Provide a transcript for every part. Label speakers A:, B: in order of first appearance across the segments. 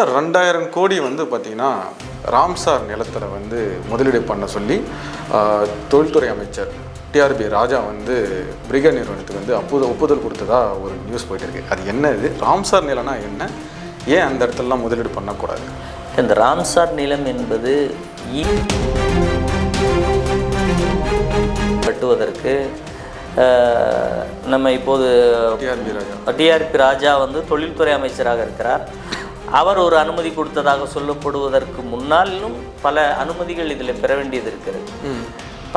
A: Sir ரெண்டாயிரம் கோடி வந்து பார்த்தீங்கன்னா ராம்சார் நிலத்தில் வந்து முதலீடு பண்ண சொல்லி தொழில்துறை அமைச்சர் டிஆர்பி ராஜா வந்து பிரிகேட் நிறுவனத்துக்கு வந்து அப்புத ஒப்புதல் கொடுத்ததா ஒரு நியூஸ் போயிட்டு இருக்கு. அது என்ன இது? ராம்சார் நிலம்னா என்ன? ஏன் அந்த இடத்துலலாம் முதலீடு பண்ணக்கூடாது?
B: இந்த ராம்சார் நிலம் என்பது கட்டுவதற்கு நம்ம இப்போது
A: டிஆர்பி ராஜா.
B: டிஆர்பி ராஜா வந்து தொழில்துறை அமைச்சராக இருக்கிறார். அவர் ஒரு அனுமதி கொடுத்ததாக சொல்லப்படுவதற்கு முன்னாலும் பல அனுமதிகள் இதில் பெற வேண்டியது இருக்கிறது.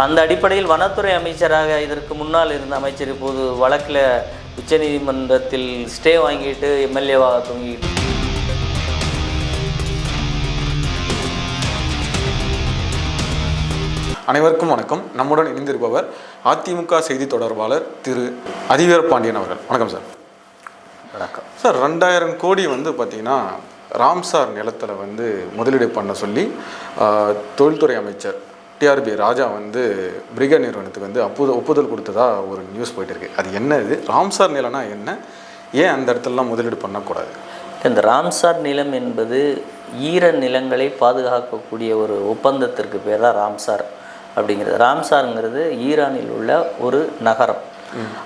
B: அந்த அடிப்படையில் வனத்துறை அமைச்சராக இதற்கு முன்னால் இருந்த அமைச்சர் இப்போது வழக்கில் உச்சநீதிமன்றத்தில் ஸ்டே வாங்கிட்டு எம்எல்ஏவாக தொங்கிட்டு.
A: அனைவருக்கும் வணக்கம். நம்முடன் இணைந்திருப்பவர் அதிமுக செய்தி தொடர்பாளர் திரு அதிவீர பாண்டியன் அவர்கள். வணக்கம் சார்.
B: வணக்கம்.
A: சார் ரெண்டாயிரம் கோடி வந்து பார்த்தீங்கன்னா ராம்சார் நிலத்தில் வந்து முதலீடு பண்ண சொல்லி தொழில்துறை அமைச்சர் டிஆர்பி ராஜா வந்து பிரிகா நிறுவனத்துக்கு வந்து அப்புத ஒப்புதல் கொடுத்ததா ஒரு நியூஸ் போயிட்டு இருக்கு. அது என்ன இது? ராம்சார் நிலம்னா என்ன? ஏன் அந்த இடத்துலலாம் முதலீடு பண்ணக்கூடாது?
B: இந்த ராம்சார் நிலம் என்பது ஈர நிலங்களை பாதுகாக்கக்கூடிய ஒரு ஒப்பந்தத்திற்கு பேர் தான் ராம்சார் அப்படிங்கிறது. ராம்சார்ங்கிறது ஈரானில் உள்ள ஒரு நகரம்.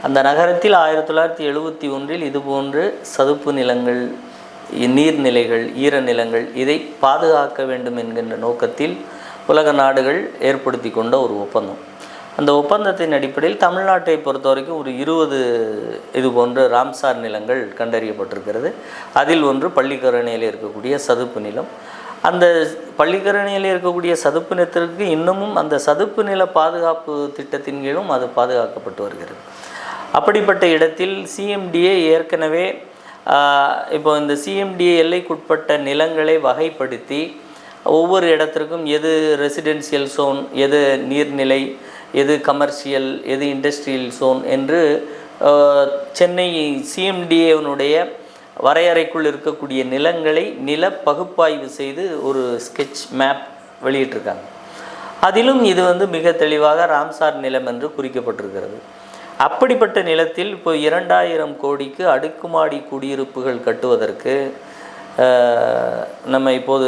B: அந்த நகரத்தில் ஆயிரத்தி தொள்ளாயிரத்தி எழுபத்தி ஒன்றில் இதுபோன்று சதுப்பு நிலங்கள் நீர்நிலைகள் ஈர நிலங்கள் இதை பாதுகாக்க வேண்டும் என்கின்ற நோக்கத்தில் உலக நாடுகள் ஏற்படுத்தி கொண்ட ஒரு ஒப்பந்தம். அந்த ஒப்பந்தத்தின் அடிப்படையில் தமிழ்நாட்டை பொறுத்த வரைக்கும் ஒரு இருபது இது போன்ற ராம்சார் நிலங்கள் கண்டறியப்பட்டிருக்கிறது. அதில் ஒன்று பள்ளிக்கரணையில் இருக்கக்கூடிய சதுப்பு நிலம். அந்த பள்ளிக்கரணையில் இருக்கக்கூடிய சதுப்பு நிலத்திற்கு இன்னமும் அந்த சதுப்பு நில பாதுகாப்பு திட்டத்தின் கீழும் அது பாதுகாக்கப்பட்டு வருகிறது. அப்படிப்பட்ட இடத்தில் சிஎம்டிஏ ஏற்கனவே இப்போ இந்த சிஎம்டிஏ எல்லைக்குட்பட்ட நிலங்களை வகைப்படுத்தி ஒவ்வொரு இடத்திற்கும் எது ரெசிடென்சியல் சோன் எது நீர்நிலை எது கமர்ஷியல் எது இண்டஸ்ட்ரியல் சோன் என்று சென்னை சிஎம்டிஏனுடைய வரையறைக்குள் இருக்கக்கூடிய நிலங்களை நில பகுப்பாய்வு செய்து ஒரு ஸ்கெட்ச் மேப் வெளியிட்டிருக்காங்க. அதிலும் இது வந்து மிக தெளிவாக ராம்சார் நிலம் என்று குறிக்கப்பட்டிருக்கிறது. அப்படிப்பட்ட நிலத்தில் இப்போ இரண்டாயிரம் கோடிக்கு அடுக்குமாடி குடியிருப்புகள் கட்டுவதற்கு நம்ம இப்போது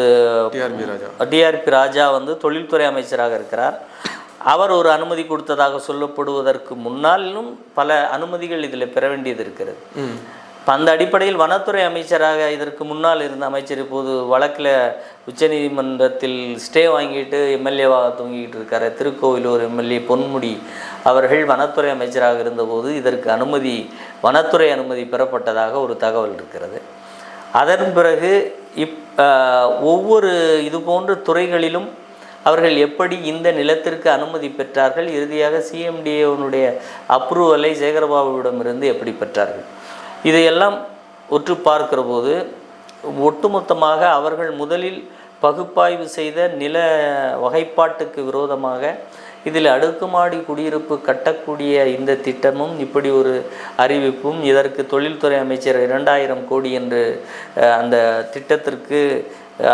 A: டிஆர்பி ராஜா.
B: டிஆர்பி ராஜா வந்து தொழில்துறை அமைச்சராக இருக்கிறார். அவர் ஒரு அனுமதி கொடுத்ததாக சொல்லப்படுவதற்கு முன்னாலும் பல அனுமதிகள் இதில் பெற வேண்டியது இருக்கிறது. அந்த அடிப்படையில் வனத்துறை அமைச்சராக இதற்கு முன்னால் இருந்த அமைச்சர் இப்போது வழக்கில் உச்சநீதிமன்றத்தில் ஸ்டே வாங்கிட்டு எம்எல்ஏவாக தூங்கிக்கிட்டு இருக்கார். திருக்கோவிலூர் எம்எல்ஏ பொன்முடி அவர்கள் வனத்துறை அமைச்சராக இருந்தபோது இதற்கு அனுமதி வனத்துறை அனுமதி பெறப்பட்டதாக ஒரு தகவல் இருக்கிறது. அதன் பிறகு இப் ஒவ்வொரு இது போன்ற துறைகளிலும் அவர்கள் எப்படி இந்த நிலத்திற்கு அனுமதி பெற்றார்கள்? இறுதியாக சிஎம்டிஏனுடைய அப்ரூவலை சேகரபாபுவிடமிருந்து எப்படி பெற்றார்கள்? இதையெல்லாம் ஒற்று பார்க்கிற போது ஒட்டுமொத்தமாக அவர்கள் முதலில் பகுப்பாய்வு செய்த நில வகைப்பாட்டுக்கு விரோதமாக இதில் அடுக்குமாடி குடியிருப்பு கட்டக்கூடிய இந்த திட்டமும் இப்படி ஒரு அறிவிப்பும் இதற்கு தொழில்துறை அமைச்சர் இரண்டாயிரம் கோடி என்று அந்த திட்டத்திற்கு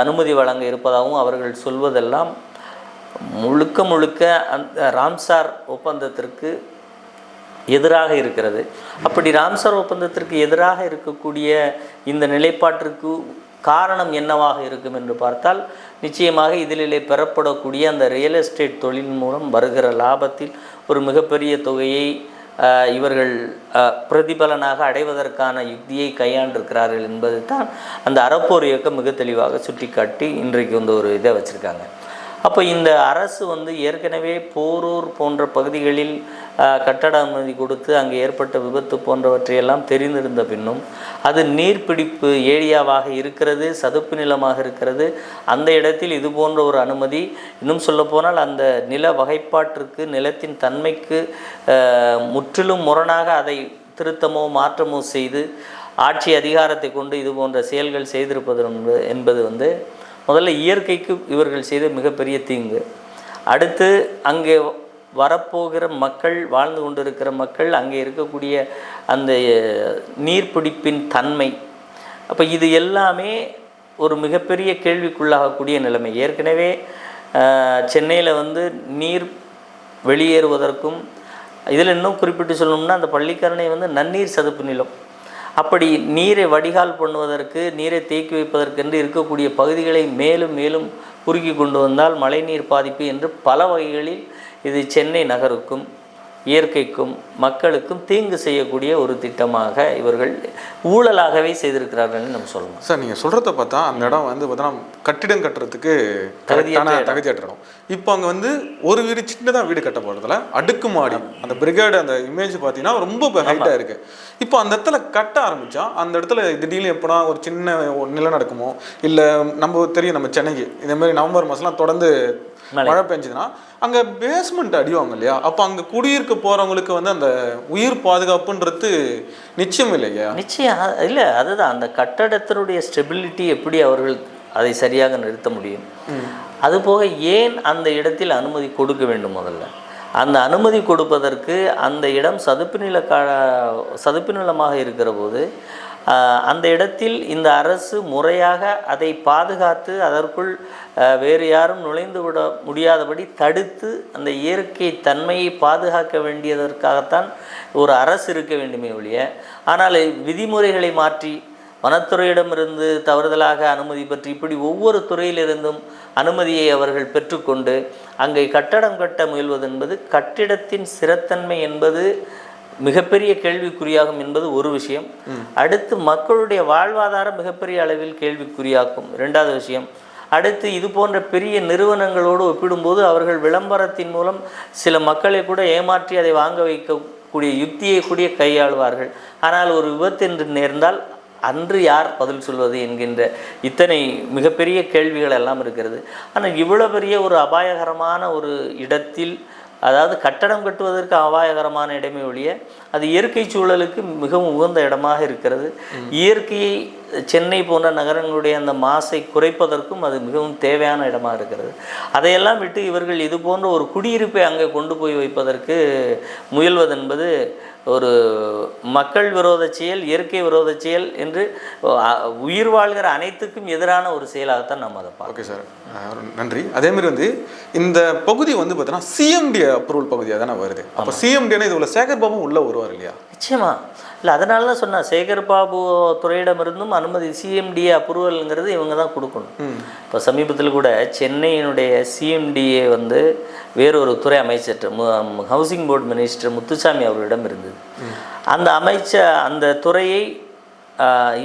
B: அனுமதி வழங்க இருப்பதாகவும் அவர்கள் சொல்வதெல்லாம் முழுக்க முழுக்க அந்த ராம்சார் ஒப்பந்தத்திற்கு எதிராக இருக்கிறது. அப்படி ராம்சார் ஒப்பந்தத்திற்கு எதிராக இருக்கக்கூடிய இந்த நிலைப்பாட்டிற்கு காரணம் என்னவாக இருக்கும் என்று பார்த்தால் நிச்சயமாக இதிலே பெறப்படக்கூடிய அந்த ரியல் எஸ்டேட் தொழில் மூலம் வருகிற லாபத்தில் ஒரு மிகப்பெரிய தொகையை இவர்கள் பிரதிபலனாக அடைவதற்கான யுக்தியை கையாண்டிருக்கிறார்கள் என்பது தான் அந்த அறப்போர் இயக்கம் மிக தெளிவாக சுட்டிக்காட்டி இன்றைக்கு வந்து ஒரு இதை வச்சுருக்காங்க. அப்போ இந்த அரசு வந்து ஏற்கனவே போரூர் போன்ற பகுதிகளில் கட்டட அனுமதி கொடுத்து அங்கே ஏற்பட்ட விபத்து போன்றவற்றையெல்லாம் தெரிந்திருந்த பின்னும் அது நீர்பிடிப்பு ஏரியாவாக இருக்கிறது சதுப்பு நிலமாக இருக்கிறது. அந்த இடத்தில் இது போன்ற ஒரு அனுமதி இன்னும் சொல்லப்போனால் அந்த நில வகைப்பாட்டிற்கு நிலத்தின் தன்மைக்கு முற்றிலும் முரணாக அதை திருத்தமோ மாற்றமோ செய்து ஆட்சி அதிகாரத்தை கொண்டு இது போன்ற செயல்கள் செய்திருப்பது என்பது வந்து முதல்ல இயற்கைக்கு இவர்கள் செய்த மிகப்பெரிய தீங்கு. அடுத்து அங்கே வரப்போகிற மக்கள் வாழ்ந்து கொண்டிருக்கிற மக்கள் அங்கே இருக்கக்கூடிய அந்த அஹ், நீர்பிடிப்பின் தன்மை. அப்போ இது எல்லாமே ஒரு மிகப்பெரிய கேள்விக்குள்ளாகக்கூடிய நிலைமை. ஏற்கனவே சென்னையில் வந்து நீர் வெளியேறுவதற்கும் இதில் இன்னும் குறிப்பிட்டு சொல்லணும்னா அந்த பள்ளிக்கரணை வந்து நன்னீர் சதுப்பு நிலம். அப்படி நீரை வடிகால் பண்ணுவதற்கு நீரை தேக்கி வைப்பதற்கென்று இருக்கக்கூடிய பகுதிகளை மேலும் மேலும் குறுக்கி கொண்டு வந்தால் மழைநீர் பாதிப்பு என்று பல வகைகளில் இது சென்னை நகருக்கும். இயற்கைக்கும் மக்களுக்கும் தீங்கு செய்யக்கூடிய ஒரு திட்டமாக இவர்கள் ஊழலாகவே செய்திருக்கிறார்கள் நம்ம சொல்லணும்.
A: சார் நீங்கள் சொல்கிறத பார்த்தா அந்த இடம் வந்து பார்த்தோன்னா கட்டிடம் கட்டுறதுக்கு கரெக்டான தகுதியற்ற இடம். இப்போ அங்கே வந்து ஒரு வீடு சின்னதாக வீடு கட்ட போகிறதுல அடுக்குமாடி அந்த பிரிகேடு அந்த இமேஜ் பார்த்தீங்கன்னா ரொம்ப ஹைட்டாக இருக்குது இப்போ அந்த இடத்துல கட்ட ஆரம்பிச்சா அந்த இடத்துல திடீர்னு எப்போனா ஒரு சின்ன நிலநடுக்கமோ இல்லை நம்ம தெரியும் நம்ம சென்னைக்கு இந்த மாதிரி நவம்பர் மாதம்லாம் தொடர்ந்து மழை பெஞ்சதுன்னா அங்கே பேஸ்மெண்ட் அடிவாங்க இல்லையா? அப்போ அங்கே குடியிருக்க போகிறவங்களுக்கு வந்து அந்த உயிர் பாதுகாப்புன்றது நிச்சயம் இல்லையா?
B: நிச்சயம். இல்லை அதுதான். அந்த கட்டடத்தினுடைய ஸ்டெபிலிட்டி எப்படி அவர்கள் அதை சரியாக நிறுத்த முடியும்? அதுபோக ஏன் அந்த இடத்தில் அனுமதி கொடுக்க வேண்டும் முதல்ல? அந்த அனுமதி கொடுப்பதற்கு அந்த இடம் சதுப்பு நில கா சதுப்பு நிலமாக இருக்கிற போது அந்த இடத்தில் இந்த அரசு முறையாக அதை பாதுகாத்து அதற்குள் வேறு யாரும் நுழைந்து விட முடியாதபடி தடுத்து அந்த இயற்கை தன்மையை பாதுகாக்க வேண்டியதற்காகத்தான் ஒரு அரசு இருக்க வேண்டுமே ஒழிய ஆனால் விதிமுறைகளை மாற்றி வனத்துறையிடமிருந்து தவறுதலாக அனுமதி பெற்று இப்படி ஒவ்வொரு துறையிலிருந்தும் அனுமதியை அவர்கள் பெற்றுக்கொண்டு அங்கே கட்டடம் கட்ட முயல்வது என்பது கட்டிடத்தின் சிறத்தன்மை என்பது மிகப்பெரிய கேள்விக்குறியாகும் என்பது ஒரு விஷயம். அடுத்து மக்களுடைய வாழ்வாதாரம் மிகப்பெரிய அளவில் கேள்விக்குறியாக்கும். இரண்டாவது விஷயம் அடுத்து இது போன்ற பெரிய நிறுவனங்களோடு ஒப்பிடும்போது அவர்கள் விளம்பரத்தின் மூலம் சில மக்களை கூட ஏமாற்றி அதை வாங்க வைக்கக்கூடிய யுக்தியை கூட கையாளுவார்கள். ஆனால் ஒரு விபத்து என்று நேர்ந்தால் அன்று யார் பதில் சொல்வது என்கின்ற இத்தனை மிகப்பெரிய கேள்விகள் எல்லாம் இருக்கிறது. ஆனால் இவ்வளோ பெரிய ஒரு அபாயகரமான ஒரு இடத்தில் அதாவது கட்டடம் கட்டுவதற்கு அபாயகரமான இடமே ஒழிய அது இயற்கை சூழலுக்கு மிகவும் உகந்த இடமாக இருக்கிறது. இயற்கையை சென்னை போன்ற நகரங்களுடைய அந்த மாசை குறைப்பதற்கும் அது மிகவும் தேவையான இடமாக இருக்கிறது. அதையெல்லாம் விட்டு இவர்கள் இது போன்ற ஒரு குடியிருப்பை அங்கே கொண்டு போய் வைப்பதற்கு முயல்வதென்பது ஒரு மக்கள் விரோத செயல் இயற்கை விரோத செயல் என்று உயிர் வாழ்கிற அனைத்துக்கும் எதிரான ஒரு செயலாகத்தான் நம்ம அதை பார்க்கணும்
A: ஓகே சார். நன்றி. அதே மாதிரி வந்து இந்த பகுதி வந்து பார்த்தீங்கன்னா சிஎம்டி அப்ரூவல் பகுதியாக தானே வருது. அப்போ சிஎம்டினா இது உள்ள சேகர் பாபு உள்ள வருவார் இல்லையா?
B: நிச்சயமா. இல்லை அதனால தான் சொன்னேன் சேகர் பாபு துறையிடமிருந்தும் அனுமதி சிஎம்டிஏ அப்ரூவல்ங்கிறது இவங்க தான் கொடுக்கணும். இப்போ சமீபத்தில் கூட சென்னையினுடைய சிஎம்டிஏ வந்து வேறொரு துறை அமைச்சர் ஹவுசிங் போர்டு மினிஸ்டர் முத்துசாமி அவர்களிடம் இருந்தது. அந்த அமைச்சர் அந்த துறையை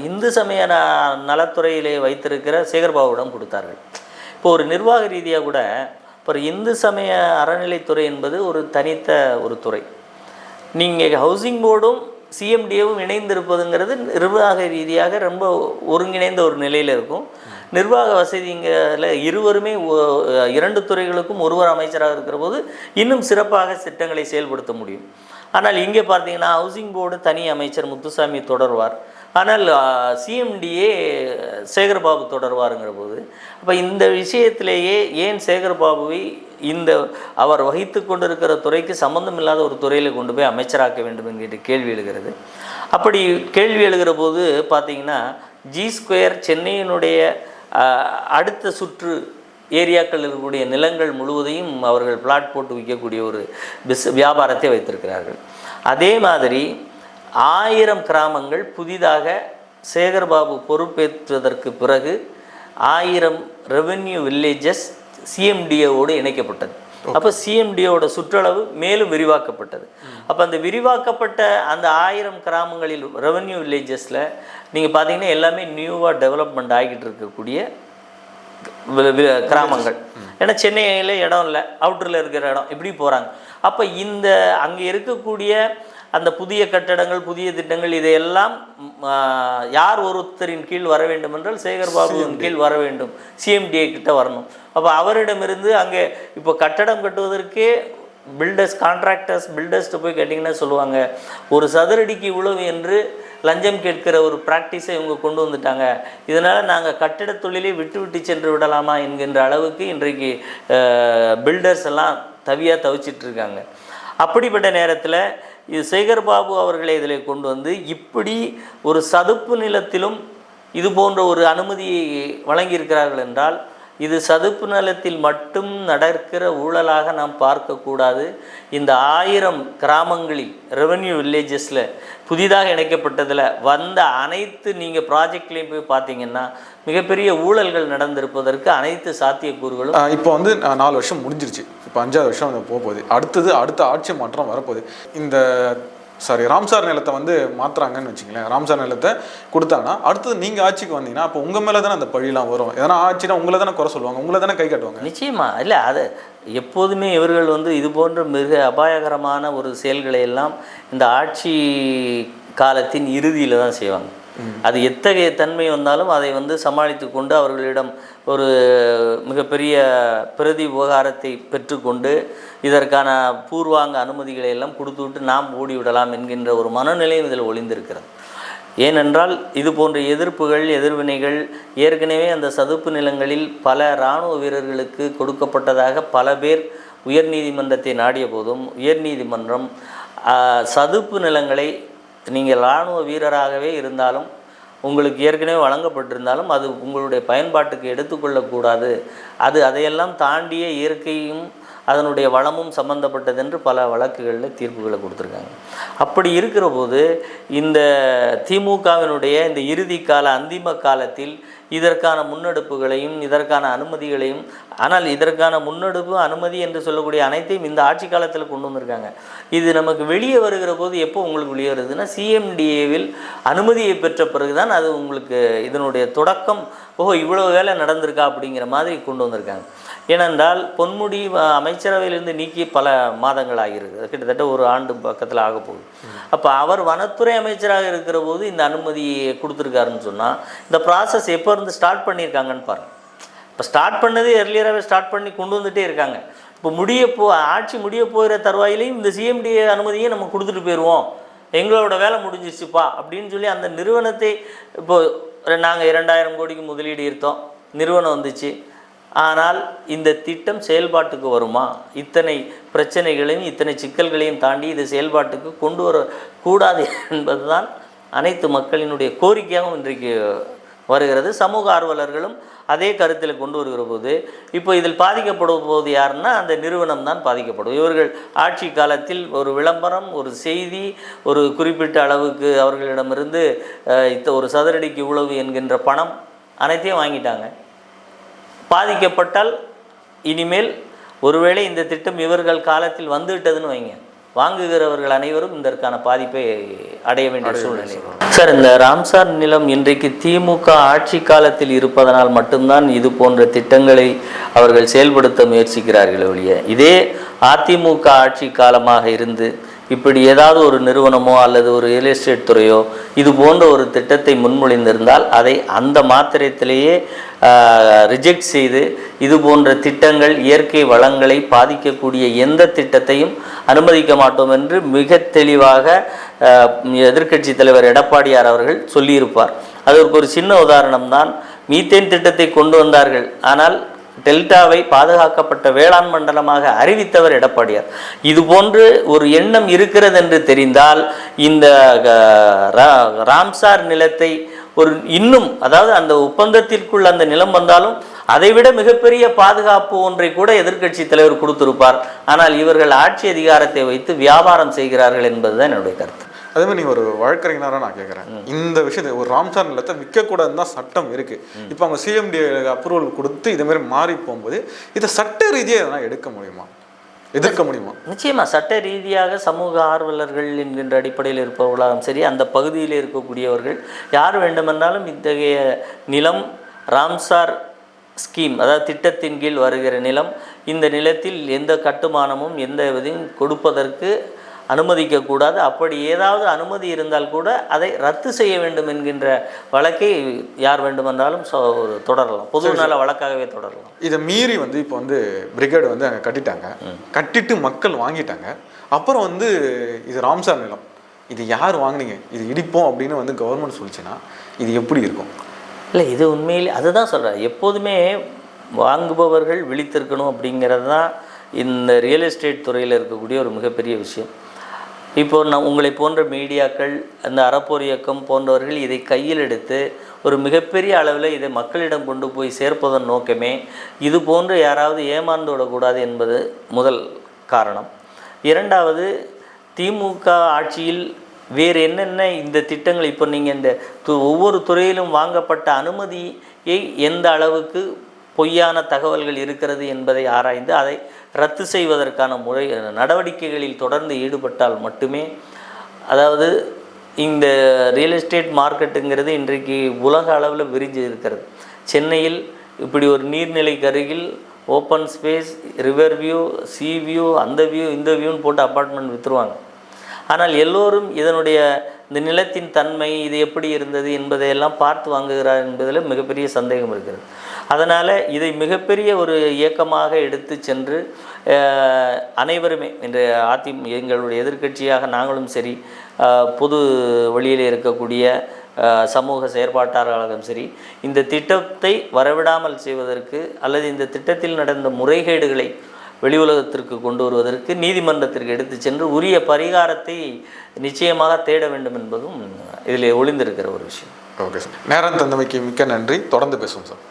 B: இந்து சமய நலத்துறையிலே வைத்திருக்கிற சேகர்பாபுவிடம் கொடுத்தார்கள். இப்போ ஒரு நிர்வாக ரீதியாக கூட இப்போ இந்து சமய அறநிலைத்துறை என்பது ஒரு தனித்த ஒரு துறை. நீங்கள் ஹவுசிங் போர்டும் சிஎம்டிஏவும் இணைந்திருப்பதுங்கிறது நிர்வாக ரீதியாக ரொம்ப ஒருங்கிணைந்த ஒரு நிலையில் இருக்கும். நிர்வாக வசதிங்கில் இருவருமே இரண்டு துறைகளுக்கும் ஒருவர் அமைச்சராக இருக்கிற போது இன்னும் சிறப்பாக திட்டங்களை செயல்படுத்த முடியும். ஆனால் இங்கே பார்த்தீங்கன்னா ஹவுசிங் போர்டு தனி அமைச்சர் முத்துசாமி தொடர்வார். ஆனால் சிஎம்டியே சேகர்பாபு தொடர்வாருங்கிற போது அப்போ இந்த விஷயத்திலேயே ஏன் சேகர்பாபுவை இந்த அவர் வகித்து கொண்டிருக்கிற துறைக்கு சம்பந்தம் இல்லாத ஒரு துறையில் கொண்டு போய் அமைச்சராக்க வேண்டும் என்கிட்ட கேள்வி எழுகிறது. அப்படி கேள்வி எழுகிற போது பார்த்தீங்கன்னா ஜி ஸ்கொயர் சென்னையினுடைய அடுத்த சுற்று ஏரியாக்கள் இருக்கக்கூடிய நிலங்கள் முழுவதையும் அவர்கள் பிளாட் போட்டு விற்கக்கூடிய ஒரு பிஸ் வியாபாரத்தை வைத்திருக்கிறார்கள். அதே மாதிரி ஆயிரம் கிராமங்கள் புதிதாக சேகர்பாபு பொறுப்பேற்றதற்கு பிறகு ஆயிரம் ரெவென்யூ வில்லேஜஸ் சிஎம்டிஏவோடு இணைக்கப்பட்டது. அப்போ சிஎம்டியோட சுற்றளவு மேலும் விரிவாக்கப்பட்டது. அப்போ அந்த விரிவாக்கப்பட்ட அந்த ஆயிரம் கிராமங்களில் ரெவென்யூ வில்லேஜஸில் நீங்கள் பார்த்தீங்கன்னா எல்லாமே நியூவாக டெவலப்மெண்ட் ஆகிட்டு இருக்கக்கூடிய கிராமங்கள். ஏன்னா சென்னையில் இடம் இல்லை அவுட்டரில் இருக்கிற இடம் இப்படி போகிறாங்க அப்போ இந்த அங்கே இருக்கக்கூடிய அந்த புதிய கட்டடங்கள் புதிய திட்டங்கள் இதையெல்லாம் யார் ஒருத்தரின் கீழ் வர வேண்டும் என்றால் சேகர் பாபுவின் கீழ் வர வேண்டும். சிஎம்டிஏ கிட்ட வரணும். அப்போ அவரிடமிருந்து அங்கே இப்போ கட்டடம் கட்டுவதற்கே பில்டர்ஸ் கான்ட்ராக்டர்ஸ் பில்டர்ஸ்ட்டு போய் கேட்டிங்கன்னா சொல்லுவாங்க ஒரு சதுரடிக்கு இவ்வளவு என்று லஞ்சம் கேட்கிற ஒரு ப்ராக்டிஸை இவங்க கொண்டு வந்துட்டாங்க. இதனால் நாங்கள் கட்டிடத் தொழிலை விட்டு விட்டு சென்று விடலாமா என்கின்ற அளவுக்கு இன்றைக்கு பில்டர்ஸ் எல்லாம் தவியாக தவிச்சிட்டு இருக்காங்க. அப்படிப்பட்ட நேரத்தில் இது சேகர் பாபு அவர்களை இதில் கொண்டு வந்து இப்படி ஒரு சதுப்பு நிலத்திலும் இது போன்ற ஒரு அனுமதியை வழங்கியிருக்கிறார்கள் என்றால் இது சதுப்பு நிலத்தில் மட்டும் நடக்கிற ஊழலாக நாம் பார்க்கக்கூடாது. இந்த ஆயிரம் கிராமங்களில் ரெவென்யூ வில்லேஜஸில் புதிதாக இணைக்கப்பட்டதில் வந்த அனைத்து நீங்கள் ப்ராஜெக்ட்லேயும் போய் பார்த்தீங்கன்னா மிகப்பெரிய ஊழல்கள் நடந்திருப்பதற்கு அனைத்து சாத்தியக்கூறுகளும்
A: இப்போ வந்து நாலு வருஷம் முடிஞ்சிருச்சு. இப்போ அஞ்சாவது வருஷம் போக போகுது. அடுத்தது அடுத்த ஆட்சி மாற்றம் வரப்போகுது. இந்த சாரி ராம்சார் நிலத்தை வந்து மாற்றுறாங்கன்னு வச்சுங்களேன் ராம்சார் நிலத்தை கொடுத்தாங்கன்னா அடுத்தது நீங்கள் ஆட்சிக்கு வந்தீங்கன்னா அப்போ உங்கள் மேலே தானே அந்த பழிலாம் வரும். எதனா ஆட்சினா உங்களை தானே குறை சொல்லுவாங்க. உங்களை தானே கை காட்டுவாங்க.
B: நிச்சயமா. இல்லை அது எப்போதுமே இவர்கள் வந்து இது போன்ற மிக அபாயகரமான ஒரு செயல்களை எல்லாம் இந்த ஆட்சி காலத்தின் இறுதியில் தான் செய்வாங்க. அது எத்தகைய தன்மை வந்தாலும் அதை வந்து சமாளித்து கொண்டு அவர்களிடம் ஒரு மிகப்பெரிய பிரதி உபகாரத்தை பெற்றுக்கொண்டு இதற்கான பூர்வாங்க அனுமதிகளை எல்லாம் கொடுத்துவிட்டு நாம் ஓடிவிடலாம் என்கின்ற ஒரு மனநிலையும் இதில் ஒளிந்திருக்கிறது. ஏனென்றால் இது போன்ற எதிர்ப்புகள் எதிர்வினைகள் ஏற்கனவே அந்த சதுப்பு நிலங்களில் பல இராணுவ வீரர்களுக்கு கொடுக்கப்பட்டதாக பல பேர் உயர்நீதிமன்றத்தை நாடிய போதும் உயர்நீதிமன்றம் சதுப்பு நிலங்களை நீங்கள் இராணுவ வீரராகவே இருந்தாலும் உங்களுக்கு ஏற்கனவே வழங்கப்பட்டிருந்தாலும் அது உங்களுடைய பயன்பாட்டுக்கு எடுத்துக்கொள்ளக்கூடாது. அது அதையெல்லாம் தாண்டிய இயற்கையும் அதனுடைய வளமும் சம்பந்தப்பட்டது என்று பல வழக்குகளில் தீர்ப்புகளை கொடுத்துருக்காங்க. அப்படி இருக்கிற போது இந்த திமுகவினுடைய இந்த இறுதி கால அந்திம காலத்தில் இதற்கான முன்னெடுப்புகளையும் இதற்கான அனுமதிகளையும் ஆனால் இதற்கான முன்னெடுப்பு அனுமதி என்று சொல்லக்கூடிய அனைத்தையும் இந்த ஆட்சி காலத்தில் கொண்டு வந்திருக்காங்க. இது நமக்கு வெளியே வருகிற போது எப்போ உங்களுக்கு வெளியே வருதுன்னா சிஎம்டிஏவில் அனுமதியை பெற்ற பிறகுதான் அது உங்களுக்கு இதனுடைய தொடக்கம். ஓஹோ இவ்வளோ வேலை நடந்திருக்கா அப்படிங்கிற மாதிரி கொண்டு வந்திருக்காங்க. ஏனென்றால் பொன்முடி அமைச்சரவையிலிருந்து நீக்கி பல மாதங்கள் ஆகிறது கிட்டத்தட்ட ஒரு ஆண்டு பக்கத்தில் ஆக போகுது. அப்போ அவர் வனத்துறை அமைச்சராக இருக்கிற போது இந்த அனுமதியை கொடுத்துருக்காருன்னு சொன்னால் இந்த ப்ராசஸ் எப்போ இருந்து ஸ்டார்ட் பண்ணியிருக்காங்கன்னு பாருங்கள் இப்போ ஸ்டார்ட் பண்ணதே எர்லியராகவே ஸ்டார்ட் பண்ணி கொண்டு வந்துட்டே இருக்காங்க. இப்போ முடிய போ ஆட்சி முடிய போகிற தருவாயிலையும் இந்த சிஎம்டி அனுமதியை நம்ம கொடுத்துட்டு போயிடுவோம் எங்களோட வேலை முடிஞ்சிருச்சுப்பா அப்படின்னு சொல்லி அந்த நிறுவனத்தை இப்போது நாங்கள் இரண்டாயிரம் கோடிக்கு முதலீடு ஈர்த்தோம் நிறுவனம் வந்துச்சு. ஆனால் இந்த திட்டம் செயல்பாட்டுக்கு வருமா? இத்தனை பிரச்சனைகளையும் இத்தனை சிக்கல்களையும் தாண்டி இது செயல்பாட்டுக்கு கொண்டு வரக்கூடாது என்பதுதான் அனைத்து மக்களினுடைய கோரிக்கையாகவும் இன்றைக்கு வருகிறது. சமூக ஆர்வலர்களும் அதே கருத்தில் கொண்டு வருகிற போது இப்போ இதில் பாதிக்கப்படும் போது யாருன்னா அந்த நிறுவனம் தான் பாதிக்கப்படும். இவர்கள் ஆட்சி காலத்தில் ஒரு விளம்பரம் ஒரு செய்தி ஒரு குறிப்பிட்ட அளவுக்கு அவர்களிடமிருந்து இத்த ஒரு சதுரடிக்கு இவ்வளவு என்கின்ற பணம் அனைத்தையும் வாங்கிட்டாங்க. பாதிக்கப்பட்டால் இனிமேல் ஒருவேளை இந்த திட்டம் இவர்கள் காலத்தில் வந்துவிட்டதுன்னு வைங்க. வாங்குகிறவர்கள் அனைவரும் இதற்கான பாதிப்பை அடைய வேண்டிய சூழ்நிலை. சார் இந்த ராம்சார் நிலம் இன்றைக்கு திமுக ஆட்சி காலத்தில் இருப்பதனால் மட்டும்தான் இது போன்ற திட்டங்களை அவர்கள் செயல்படுத்த முயற்சிக்கிறார்கள் ஒழிய. இதே அதிமுக ஆட்சி காலமாக இருந்து இப்படி ஏதாவது ஒரு நிறுவனமோ அல்லது ஒரு ரியல் எஸ்டேட் துறையோ இது போன்ற ஒரு திட்டத்தை முன்மொழிந்திருந்தால் அதை அந்த மாத்திரத்திலேயே ரிஜெக்ட் செய்து இது போன்ற திட்டங்கள் இயற்கை வளங்களை பாதிக்கக்கூடிய எந்த திட்டத்தையும் அனுமதிக்க மாட்டோம் என்று மிக தெளிவாக எதிர்க்கட்சி தலைவர் எடப்பாடியார் அவர்கள் சொல்லியிருப்பார். அதற்கு ஒரு சின்ன உதாரணம் தான் மீத்தேன் திட்டத்தை கொண்டு வந்தார்கள். ஆனால் டெல்டாவை பாதுகாக்கப்பட்ட வேளாண் மண்டலமாக அறிவித்தவர் எடப்பாடியார். இது போன்று ஒரு எண்ணம் இருக்கிறது என்று தெரிந்தால் இந்த ரா- ராம்சார் நிலத்தை ஒரு இன்னும் அதாவது அந்த ஒப்பந்தத்திற்குள் அந்த நிலம் வந்தாலும் அதைவிட மிகப்பெரிய பாதுகாப்பு ஒன்றை கூட எதிர்க்கட்சி தலைவர் கொடுத்திருப்பார். ஆனால் இவர்கள் ஆட்சி அதிகாரத்தை வைத்து வியாபாரம் செய்கிறார்கள் என்பதுதான் என்னுடைய கருத்து.
A: அதே மாதிரி நீங்க ஒரு வழக்கறிஞராக நான் கேட்குறேன் இந்த விஷயத்தை ஒரு ராம்சார் நிலத்தை விற்கக்கூடாதுன்னு தான் சட்டம் இருக்கு. இப்போ அவங்க சிஎம்டி அப்ரூவல் கொடுத்து இதே மாதிரி மாறி போகும்போது இதை சட்ட ரீதியாக எதனா எடுக்க முடியுமா? எதிர்க்க முடியுமா?
B: நிச்சயமா சட்ட ரீதியாக சமூக ஆர்வலர்கள் என்கின்ற அடிப்படையில் இருப்பவர்களாலும் சரி அந்த பகுதியில் இருக்கக்கூடியவர்கள் யார் வேண்டுமென்றாலும் இத்தகைய நிலம் ராம்சார் ஸ்கீம் அதாவது திட்டத்தின் கீழ் வருகிற நிலம் இந்த நிலத்தில் எந்த கட்டுமானமும் எந்த இதையும் கொடுப்பதற்கு அனுமதிக்கக்கூடாது. அப்படி ஏதாவது அனுமதி இருந்தால் கூட அதை ரத்து செய்ய வேண்டும் என்கின்ற வழக்கை யார் வேண்டுமென்றாலும் தொடரலாம். பொது நல வழக்காகவே தொடரலாம்.
A: இதை மீறி வந்து இப்போ வந்து பிரிகேடு வந்து அங்கே கட்டிட்டாங்க. கட்டிட்டு மக்கள் வாங்கிட்டாங்க. அப்புறம் வந்து இது ராம்சார் நிலம். இது யார் வாங்குனீங்க? இது இடிப்போம் அப்படின்னு வந்து கவர்மெண்ட் சொல்லிச்சுன்னா இது எப்படி இருக்கும்?
B: இல்லை இது உண்மையில் அதுதான் சொல்கிறேன் எப்போதுமே வாங்குபவர்கள் விழித்திருக்கணும் அப்படிங்கிறது தான் இந்த ரியல் எஸ்டேட் துறையில் இருக்கக்கூடிய ஒரு மிகப்பெரிய விஷயம். இப்போ நான் உங்களை போன்ற மீடியாக்கள் அந்த அறப்போர் இயக்கம் போன்றவர்கள் இதை கையில் எடுத்து ஒரு மிகப்பெரிய அளவில் இதை மக்களிடம் கொண்டு போய் சேர்ப்பதன் நோக்கமே இது போன்று யாராவது ஏமாந்து விடக்கூடாது என்பது முதல் காரணம். இரண்டாவது திமுக ஆட்சியில் வேறு என்னென்ன இந்த திட்டங்கள் இப்போ நீங்கள் இந்த து- ஒவ்வொரு துறையிலும் வாங்கப்பட்ட அனுமதியை எந்த அளவுக்கு பொய்யான தகவல்கள் இருக்கிறது என்பதை ஆராய்ந்து அதை ரத்து செய்வதற்கான முறை நடவடிக்கைகளில் தொடர்ந்து ஈடுபட்டால் மட்டுமே அதாவது இந்த ரியல் எஸ்டேட் மார்க்கெட்டுங்கிறது இன்றைக்கு உலக அளவில் விரிஞ்சு இருக்கிறது. சென்னையில் இப்படி ஒரு நீர்நிலைக்கு அருகில் open space river view sea view அந்த வியூ இந்த வியூன்னு போட்டு அப்பார்ட்மெண்ட் விற்றுருவாங்க ஆனால் எல்லோரும் இதனுடைய இந்த நிலத்தின் தன்மை இது எப்படி இருந்தது என்பதையெல்லாம் பார்த்து வாங்குகிறார் என்பதில் மிகப்பெரிய சந்தேகம் இருக்கிறது. அதனால் இதை மிகப்பெரிய ஒரு இயக்கமாக எடுத்து சென்று அனைவருமே இன்று அதி எங்களுடைய எதிர்க்கட்சியாக நாங்களும் சரி பொது வழியில் இருக்கக்கூடிய சமூக செயற்பாட்டாளர்களும் சரி இந்த திட்டத்தை வரவிடாமல் செய்வதற்கு அல்லது இந்த திட்டத்தில் நடந்த முறைகேடுகளை வெளி உலகத்திற்கு கொண்டு வருவதற்கு நீதிமன்றத்திற்கு எடுத்து சென்று உரிய பரிகாரத்தை நிச்சயமாக தேட வேண்டும் என்பதும் இதில் ஒளிந்திருக்கிற ஒரு விஷயம்.
A: Okay sir. நேரம் தந்தமைக்கு மிக்க நன்றி. தொடர்ந்து பேசுவோம் சார்.